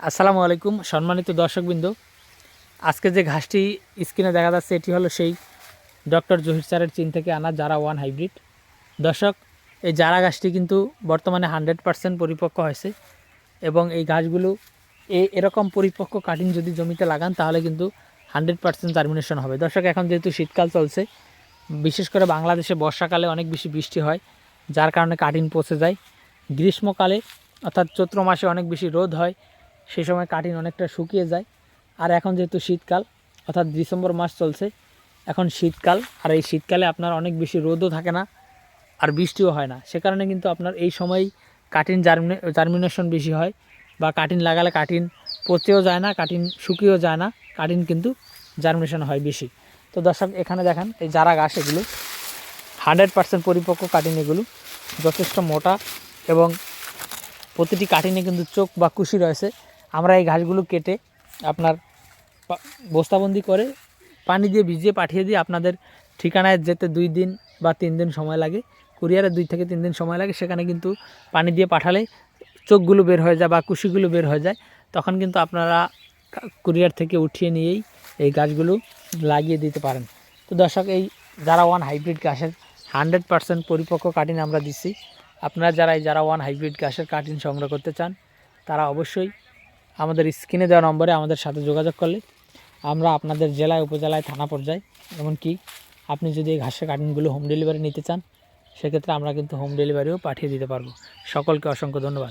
আসসালামু আলাইকুম, সম্মানিত দর্শকবৃন্দ। আজকে যে ঘাসটি স্ক্রিনে দেখা যাচ্ছে, এটি হলো সেই ডক্টর জহির স্যারের চীন থেকে আনা জারা ওয়ান হাইব্রিড। দর্শক, এই জারা গাছটি কিন্তু বর্তমানে হান্ড্রেড পারসেন্ট পরিপক্ক হয়েছে এবং এই গাছগুলো এ এরকম পরিপক্ক কাটিং যদি জমিতে লাগান, তাহলে কিন্তু হান্ড্রেড পারসেন্ট জার্মিনেশন হবে। দর্শক, এখন যেহেতু শীতকাল চলছে, বিশেষ করে বাংলাদেশে বর্ষাকালে অনেক বেশি বৃষ্টি হয়, যার কারণে কাটিং পচে যায়। গ্রীষ্মকালে, অর্থাৎ চৈত্র মাসে অনেক বেশি রোদ হয় সেই সময় কাটিং অনেকটা শুকিয়ে যায়। আর এখন যেহেতু শীতকাল, অর্থাৎ ডিসেম্বর মাস চলছে, এখন শীতকাল, আর এই শীতকালে আপনার অনেক বেশি রোদও থাকে না আর বৃষ্টিও হয় না। সে কারণে কিন্তু আপনার এই সময় কাটিন জার্মিনে জার্মিনেশন বেশি হয় বা কাটিন লাগালে কাটিন পচেও যায় না কাটিন শুকিয়েও যায় না কাটিন কিন্তু জার্মিনেশন হয় বেশি। তো দর্শক, এখানে দেখেন এই যারা গাছ এগুলো। হান্ড্রেড পার্সেন্ট পরিপক্ক কাটিন এগুলো, যথেষ্ট মোটা এবং প্রতিটি কাটিনে কিন্তু চোখ বা কুশি রয়েছে। আমরা এই ঘাসগুলো কেটে আপনার বস্তাবন্দি করে পানি দিয়ে ভিজিয়ে পাঠিয়ে দিই। আপনাদের ঠিকানায় যেতে দুই দিন বা তিন দিন সময় লাগে। কুরিয়ারে দুই থেকে তিন দিন সময় লাগে। সেখানে কিন্তু পানি দিয়ে পাঠালে চোখগুলো বের হয়ে যায় বা কুশিগুলো বের হয়ে যায়। তখন কিন্তু আপনারা কুরিয়ার থেকে উঠিয়ে নিয়েই এই গাছগুলো লাগিয়ে দিতে পারেন। তো দর্শক, এই যারা ওয়ান হাইব্রিড গাছের হান্ড্রেড পার্সেন্ট পরিপক্ক কাটিন আমরা দিচ্ছি আপনারা যারা এই যারা ওয়ান হাইব্রিড গাছের কাটিন সংগ্রহ করতে চান, তারা অবশ্যই আমাদের স্ক্রিনে দেওয়া নম্বরে আমাদের সাথে যোগাযোগ করলে আমরা আপনাদের জেলায়, উপজেলায়, থানা পর্যায়ে, এমনকি আপনি যদি এই ঘাসের কাটিনগুলো হোম ডেলিভারি নিতে চান, সেক্ষেত্রে আমরা কিন্তু হোম ডেলিভারিও পাঠিয়ে দিতে পারব। সকলকে অসংখ্য ধন্যবাদ।